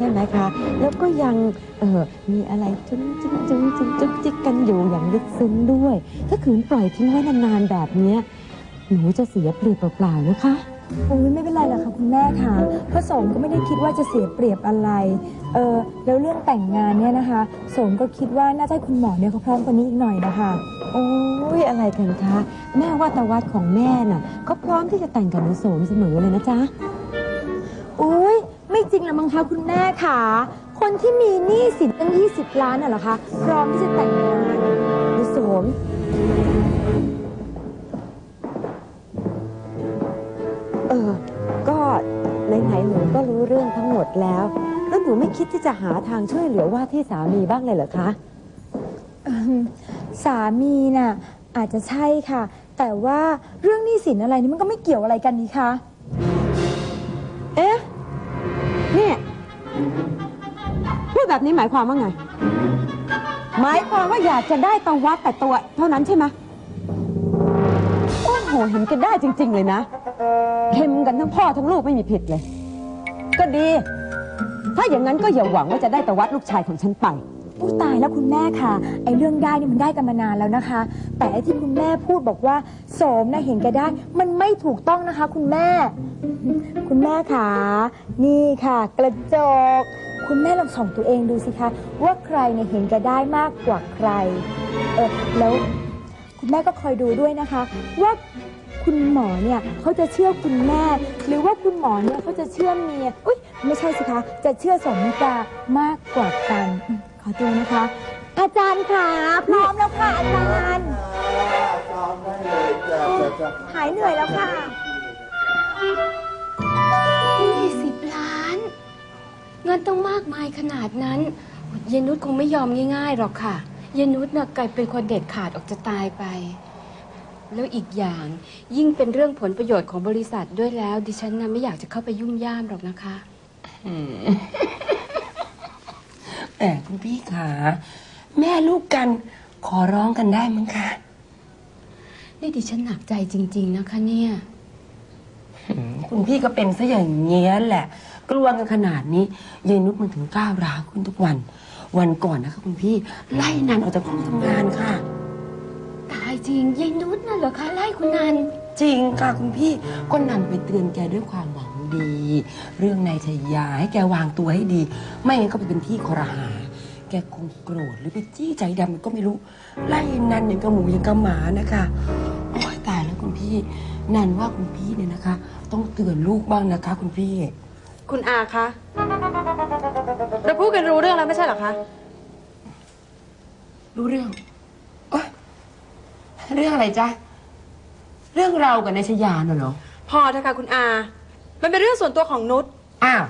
ช่ไหมคะ แล้วก็ยังเออมีอะไรจุ้งจิ้งจุ้งจิ้งจุ๊กจิ๊กกันอยู่อย่างลึกซึ้งด้วย ถ้าขืนปล่อยทิ้งไว้นานๆแบบเนี้ยหนูจะเสียเปรียบเปล่าๆนะคะ โอ้ยไม่เป็นไรหรอกค่ะคุณแม่ค่ะเพราะโสมก็ไม่ได้คิดว่าจะเสียเปรียบอะไร เออแล้วเรื่องแต่งงานเนี่ยนะคะโสมก็คิดว่าน่าจะให้คุณหมอเนี่ยเขาพร้อมกว่านี้อีกหน่อยนะคะ โอ้ยอะไรกันคะ แม่ว่าตาวัดของแม่น่ะเขาพร้อมที่จะแต่งกับหนูโสมเสมอเลยนะจ๊ะอุ้ย ไม่จริงละมั้งคะคุณแม่ค่ะ คนที่มีหนี้สินตั้ง 20 ล้านน่ะเหรอคะพร้อมที่จะแต่งงานหรือโสมเออ ก็ไหนๆหนูก็รู้เรื่องทั้งหมดแล้ว แล้วหนูไม่คิดที่จะหาทางช่วยเหลือว่าที่สามีบ้างเลยเหรอคะอืมสามีน่ะอาจจะใช่ค่ะ แต่ว่าเรื่องหนี้สินอะไรนี่มันก็ไม่เกี่ยวอะไรกันนี่คะ นี่พูดแบบนี้หมายความว่าไง หมายความว่าอยากจะได้ตะวัดแต่ตัวเท่านั้นใช่ไหมโอ้โหเห็นกันได้จริง ๆ เลยนะเค็มกันทั้งพ่อทั้งลูกไม่มีผิดเลย ก็ดี ถ้าอย่างนั้นก็อย่าหวังว่าจะได้ตะวัดลูกชายของฉันไป ผู้ตายแล้วคุณแม่ค่ะ ไอ้เรื่องได้นี่มันได้กันมานานแล้วนะคะ แต่ไอ้ที่คุณแม่พูดบอกว่าโสมนะเห็นแกได้ มันไม่ถูกต้องนะคะ คุณแม่ คุณแม่ค่ะ นี่ค่ะ กระจก คุณแม่ลองส่องตัวเองดูสิคะ ว่าใครเนี่ยเห็นแกได้มากกว่าใคร เออแล้วคุณแม่ก็คอยดูด้วยนะคะ ว่าคุณหมอเนี่ยเขาจะเชื่อคุณแม่ หรือว่าคุณหมอเนี่ยเขาจะเชื่อเมีย อุ้ยไม่ใช่สิคะ จะเชื่อสมิกามากกว่ากัน ขอตัวนะคะ อาจารย์ค่ะพร้อมแล้วค่ะอาจารย์หายเหนื่อยแล้วค่ะ20ล้าน เงินต้องมากมายขนาดนั้น เยนุชคงไม่ยอมง่ายๆหรอกค่ะ เยนุชน่ะกลายเป็นคนเด็ดขาดออกจะตายไป แล้วอีกอย่างยิ่งเป็นเรื่องผลประโยชน์ของบริษัทด้วยแล้ว ดิฉันน่ะไม่อยากจะเข้าไปยุ่งย่ามหรอกนะคะ แต่คุณพี่ขาแม่ลูกกันขอร้องกันได้มั้งคะ นี่ดิฉันหนักใจจริง ๆ นะคะเนี่ยอืมคุณพี่ก็เป็นซะอย่างเงี้ยแหละ กลัวกันขนาดนี้ยายนุชมันถึงก้าวร้าวขึ้นทุกวัน วันก่อนนะคะคุณพี่ไล่นันออกจากห้องทำงานค่ะ ตายจริงยายนุชน่ะเหรอคะไล่คุณนัน จริงค่ะคุณพี่ก็นันไปเตือนแกด้วยความหวัง ดี เรื่องนายชายาให้แกวางตัวให้ดี ไม่งั้นก็ไปเป็นที่คอรหา แกคงโกรธหรือไปจี้ใจดำมันก็ไม่รู้ ไล่นันอย่างกับหมูอย่างกับหมานะคะโอ้ยตายแล้วคุณพี่ นันว่าคุณพี่เนี่ยนะคะ ต้องเตือนลูกบ้างนะคะ คุณพี่ คุณอาคะ เราพูดกันรู้เรื่องแล้วไม่ใช่เหรอคะ รู้เรื่องโอ๊ยเรื่องอะไรจ๊ะ เรื่องเรากับนายชยาน่ะเหรอ พอเถอะค่ะคุณอา มันเป็นเรื่องส่วนตัวของนุชอ้าว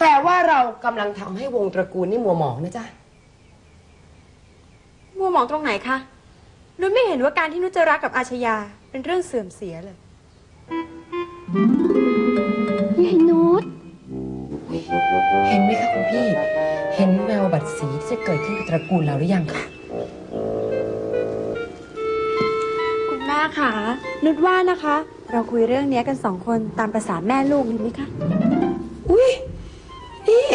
แต่ว่าเรากำลังทำให้วงตระกูลนี่มัวหมองนะจ๊ะ มัวหมองตรงไหนคะ นุชไม่เห็นว่าการที่นุชจะรักกับอาชยา เป็นเรื่องเสื่อมเสียเลย ยายนุชเห็นไหมคะคุณพี่ เห็นแววบัตรสีที่จะเกิดขึ้นกับตระกูลเราหรือยังคะคุณแม่คะนุชว่านะคะ เราคุยเรื่องนี้กันสองคนตามภาษาแม่ลูกดีไหมคะ อุ้ยนี่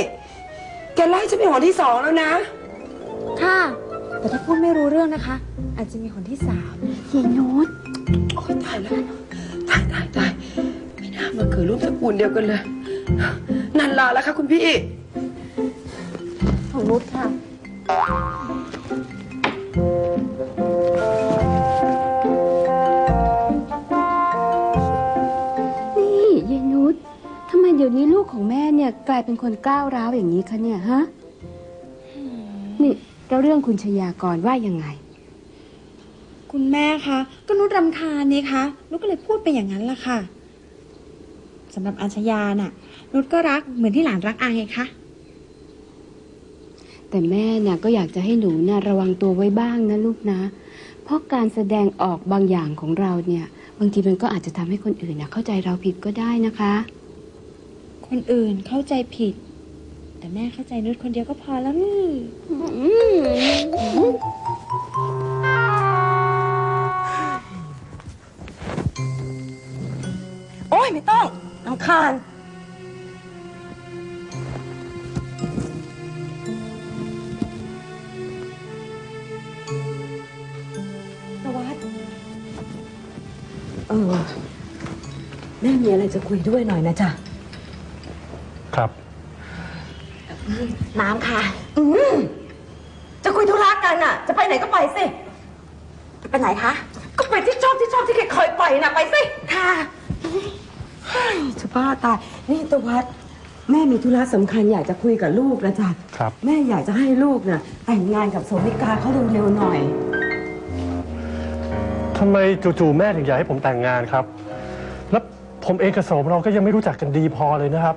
แกไล่ฉันเป็นคนที่สองแล้วนะ ค่ะ แต่ถ้าพูดไม่รู้เรื่องนะคะ อาจจะมีคนที่สามยายนุชโอ๊ยตายแล้วตายตายตายไม่น่ามาเกิดรูปตระกูลเดียวกันเลย นันลาแล้วค่ะคุณพี่ ของนุชค่ะ เดี๋ยวนี้ลูกของแม่เนี่ยกลายเป็นคนก้าวร้าวอย่างนี้คะเนี่ยฮะนี่แล้วเรื่องคุณชยากรว่ายังไง คุณแม่คะก็นุชรำคาญนี่คะนุชก็เลยพูดไปอย่างนั้นละค่ะสำหรับอาชยาน่ะ นุชก็รักเหมือนที่หลานรักอาไงคะแต่แม่น่ะก็อยากจะให้หนูน่ะระวังตัวไว้บ้างนะลูกนะ เพราะการแสดงออกบางอย่างของเราเนี่ย บางทีมันก็อาจจะทำให้คนอื่นน่ะเข้าใจเราผิดก็ได้นะคะ คนอื่นเข้าใจผิด แต่แม่เข้าใจนุชคนเดียวก็พอแล้วนี่โอ้ยไม่ต้องนำคาญระวัติเออแม่มีอะไรจะคุยด้วยหน่อยนะจ๊ะ น้ำค่ะ อืมจะคุยธุระกันอะ จะไปไหนก็ไปสิไปไหนคะ ก็ไปที่ชอบที่ชอบที่เคยไปน่ะไปสิ ค่ะเฮ้ยจะบ้าตาย นี่ตะวัดแม่มีธุระสำคัญอยากจะคุยกับลูกนะจ๊ะครับ แม่อยากจะให้ลูกน่ะแต่งงานกับโสมิกาเขาเร็วๆหน่อย ทำไมจู่ๆแม่ถึงอยากให้ผมแต่งงานครับ แล้วผมเองกับโสมเราก็ยังไม่รู้จักกันดีพอเลยนะครับ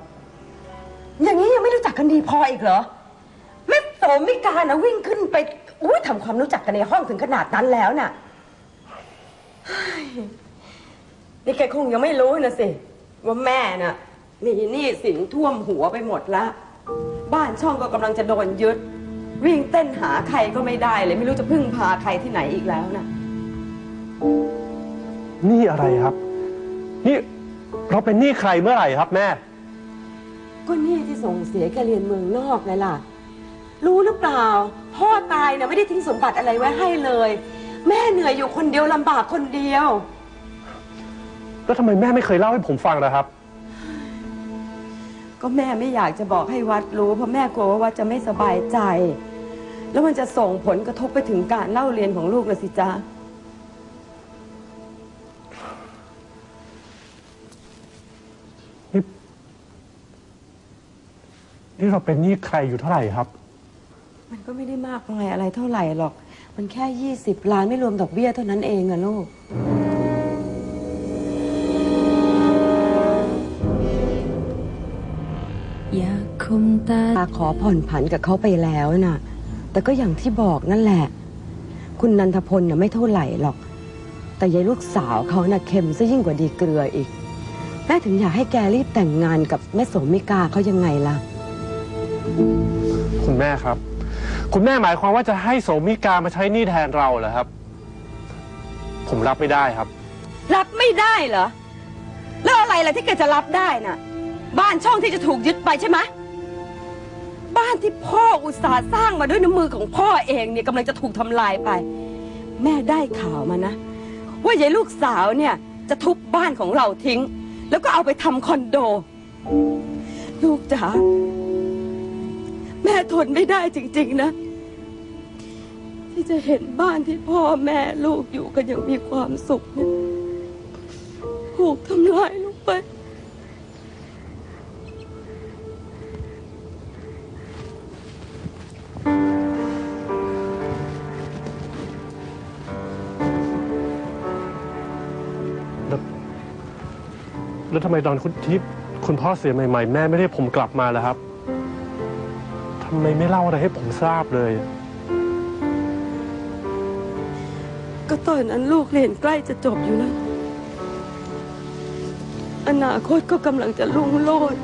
กกันดีพออีกเหรอแม่โสมิกานะวิ่งขึ้นไปอุ้ยทำความรู้จักกันในห้องถึงขนาดนั้นแล้วน่ะเฮ้ยนี่แกคงยังไม่รู้นะสิ ว่าแม่น่ะมีหนี้สินท่วมหัวไปหมดละ บ้านช่องก็กำลังจะโดนยึด วิ่งเต้นหาใครก็ไม่ได้เลย ไม่รู้จะพึ่งพาใครที่ไหนอีกแล้วน่ะนี่อะไรครับ นี่เราเป็นหนี้ใครเมื่อไหร่ครับแม่ ก็หนี่ที่ส่งเสียแกเรียนเมืองนอกไงล่ะ รู้หรือเปล่า พ่อตายเนี่ยไม่ได้ทิ้งสมบัติอะไรไว้ให้เลย แม่เหนื่อยอยู่คนเดียวลำบากคนเดียว แล้วทำไมแม่ไม่เคยเล่าให้ผมฟังนะครับ ก็แม่ไม่อยากจะบอกให้วัดรู้ เพราะแม่กลัวว่าวัดจะไม่สบายใจ แล้วมันจะส่งผลกระทบไปถึงการเล่าเรียนของลูกนะสิจ๊ะ นี่เราเป็นหนี้ใครอยู่เท่าไหร่ครับ มันก็ไม่ได้มากมายอะไรเท่าไหร่หรอก มันแค่ยี่สิบล้านไม่รวมดอกเบี้ยเท่านั้นเองอะลูก อยากคมตาตาขอผ่อนผันกับเขาไปแล้วน่ะ แต่ก็อย่างที่บอกนั่นแหละ คุณนันทพลน่ะไม่เท่าไหร่หรอก แต่ยายลูกสาวเขาน่ะเค็มซะยิ่งกว่าดีเกลืออีก แม่ถึงอยากให้แกรีบแต่งงานกับแม่โสมิกาเขายังไงล่ะ คุณแม่ครับ คุณแม่หมายความว่าจะให้โสมิกามาใช้หนี้แทนเราเหรอครับ ผมรับไม่ได้ครับ รับไม่ได้เหรอ แล้วอะไรล่ะที่แกจะรับได้น่ะ บ้านช่องที่จะถูกยึดไปใช่ไหมบ้านที่พ่ออุตสาห์สร้างมาด้วยน้ำมือของพ่อเองเนี่ยกำลังจะถูกทำลายไป แม่ได้ข่าวมานะ ว่ายายลูกสาวเนี่ยจะทุบบ้านของเราทิ้ง แล้วก็เอาไปทำคอนโด ลูกจ๋า แม่ทนไม่ได้จริง ๆ นะ ที่จะเห็นบ้านที่พ่อแม่ลูกอยู่กันอย่างมีความสุขเนี่ยถูกทำลายลงไป แล้วแล้วทำไมตอนคุณที่คุณพ่อเสียใหม่ ๆ แม่ไม่ได้ผมกลับมาล่ะครับ ทำไมไม่เล่าอะไรให้ผมทราบเลย ก็ตอนนั้นลูกเรียนใกล้จะจบอยู่แล้วอนาคตก็กำลังจะรุ่งโรจน์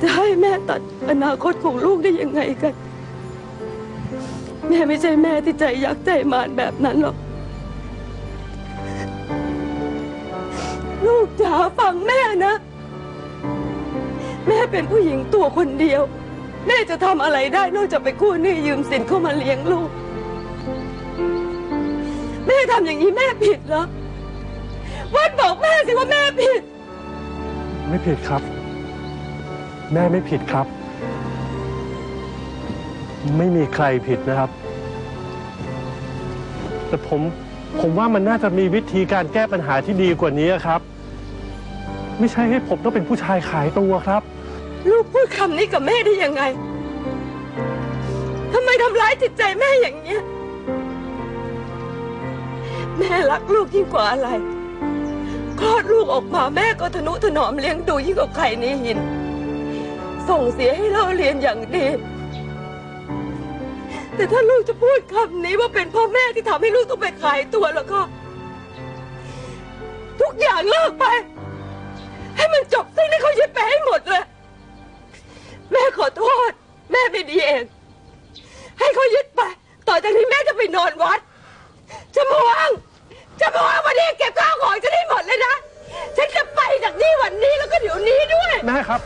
จะให้แม่ตัดอนาคตของลูกได้ยังไงกัน แม่ไม่ใช่แม่ที่ใจยักษ์ใจมารแบบนั้นหรอก ลูกจ๋าฟังแม่นะ แม่เป็นผู้หญิงตัวคนเดียว แม่จะทำอะไรได้นอกจากไปกู้หนี้ยืมสินเข้ามาเลี้ยงลูก แม่ทำอย่างนี้แม่ผิดเหรอวัดบอกแม่สิว่าแม่ผิด ไม่ผิดครับ แม่ไม่ผิดครับ ไม่มีใครผิดนะครับ แต่ผมผมว่ามันน่าจะมีวิธีการแก้ปัญหาที่ดีกว่านี้ครับ ไม่ใช่ให้ผมต้องเป็นผู้ชายขายตัวครับ ลูกพูดคำนี้กับแม่ได้ยังไงทำไมทำร้ายจิตใจแม่อย่างเนี้ย แม่รักลูกยิ่งกว่าอะไรคลอดลูกออกมาแม่ก็ทนุถนอมเลี้ยงดูยิ่งกว่าใครในหิน ส่งเสียให้เราเรียนอย่างดี แต่ถ้าลูกจะพูดคำนี้ว่าเป็นพ่อแม่ที่ทำให้ลูกต้องไปขายตัวแล้วก็ ทุกอย่างเลิกไป นี้แม่จะไปนอนวัดจะมวงจะมวงวันนี้เก็บข้าวของจะได้หมดเลยนะ ฉันจะไปจากนี่วันนี้แล้วก็เดี๋ยวนี้ด้วย แม่ครับ